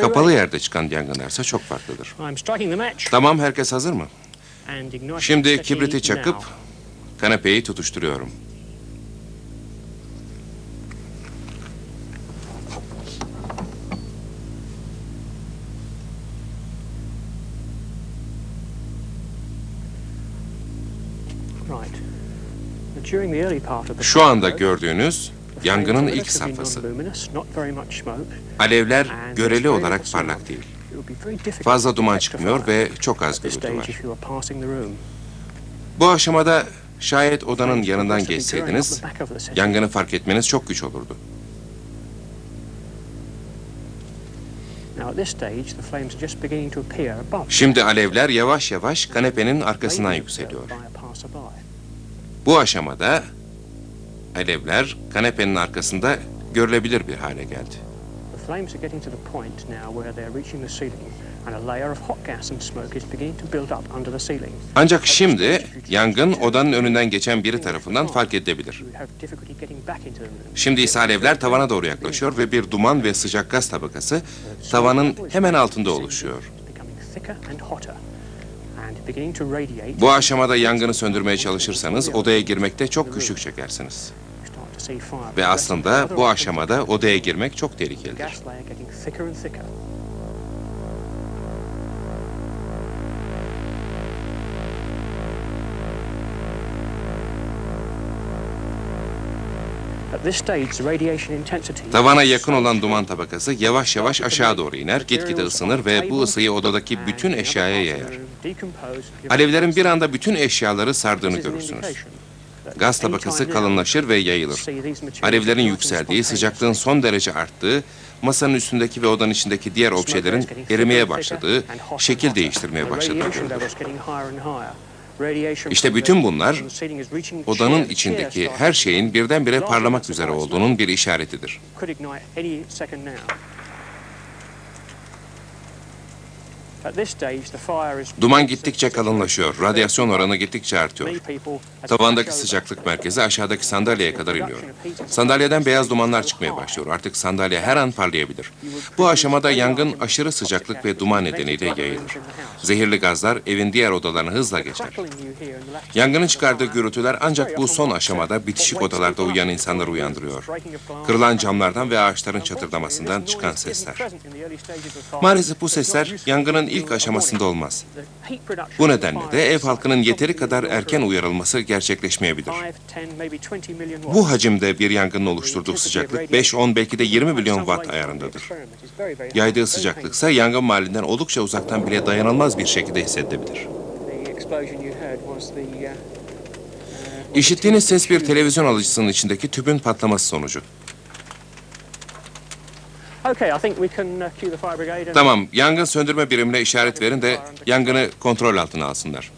Kapalı yerde çıkan yangınlarsa çok farklıdır. Tamam herkes hazır mı? Şimdi kibriti çakıp kanepeyi tutuşturuyorum. Şu anda gördüğünüz yangının ilk safhası. Alevler göreli olarak parlak değil. Fazla duman çıkmıyor ve çok az gürültü var. Bu aşamada şayet odanın yanından geçseydiniz yangını fark etmeniz çok güç olurdu. Şimdi alevler yavaş yavaş kanepenin arkasından yükseliyor. Bu aşamada alevler kanepenin arkasında görülebilir bir hale geldi. The flames are getting to the point now where they're reaching the ceiling, and a layer of hot gas and smoke is beginning to build up under the ceiling. Ancak şimdi yangın odanın önünden geçen biri tarafından fark edilebilir. Şimdi ise alevler tavana doğru yaklaşıyor ve bir duman ve sıcak gaz tabakası tavanın hemen altında oluşuyor. Bu aşamada yangını söndürmeye çalışırsanız odaya girmekte çok güçlük çekersiniz. Ve aslında bu aşamada odaya girmek çok tehlikelidir. Tavana yakın olan duman tabakası yavaş yavaş aşağı doğru iner, gitgide ısınır ve bu ısıyı odadaki bütün eşyaya yayar. Alevlerin bir anda bütün eşyaları sardığını görürsünüz. Gaz tabakası kalınlaşır ve yayılır. Alevlerin yükseldiği, sıcaklığın son derece arttığı, masanın üstündeki ve odanın içindeki diğer objelerin erimeye başladığı, şekil değiştirmeye başladığı görülür. İşte bütün bunlar Odanın içindeki her şeyin birdenbire parlamak üzere olduğunun bir işaretidir. Duman gittikçe kalınlaşıyor, radyasyon oranı gittikçe artıyor. Tavandaki sıcaklık merkezi aşağıdaki sandalyeye kadar iniyor. Sandalyeden beyaz dumanlar çıkmaya başlıyor. Artık sandalye her an parlayabilir. Bu aşamada yangın aşırı sıcaklık ve duman nedeniyle yayılır. Zehirli gazlar evin diğer odalarına hızla geçer. Yangının çıkardığı gürültüler ancak bu son aşamada bitişik odalarda uyuyan insanları uyandırıyor. Kırılan camlardan ve ağaçların çatırdamasından çıkan sesler. Maalesef bu sesler yangının ilk aşamasında olmaz. Bu nedenle de ev halkının yeteri kadar erken uyarılması gerçekleşmeyebilir. Bu hacimde bir yangının oluşturduğu sıcaklık 5, 10 belki de 20 milyon watt ayarındadır. Yaydığı sıcaklıksa yangın mahallinden oldukça uzaktan bile dayanılmaz bir şekilde hissedilebilir. İşittiğiniz ses bir televizyon alıcısının içindeki tüpün patlaması sonucu. Tamam, yangın söndürme birimine işaret verin de yangını kontrol altına alsınlar.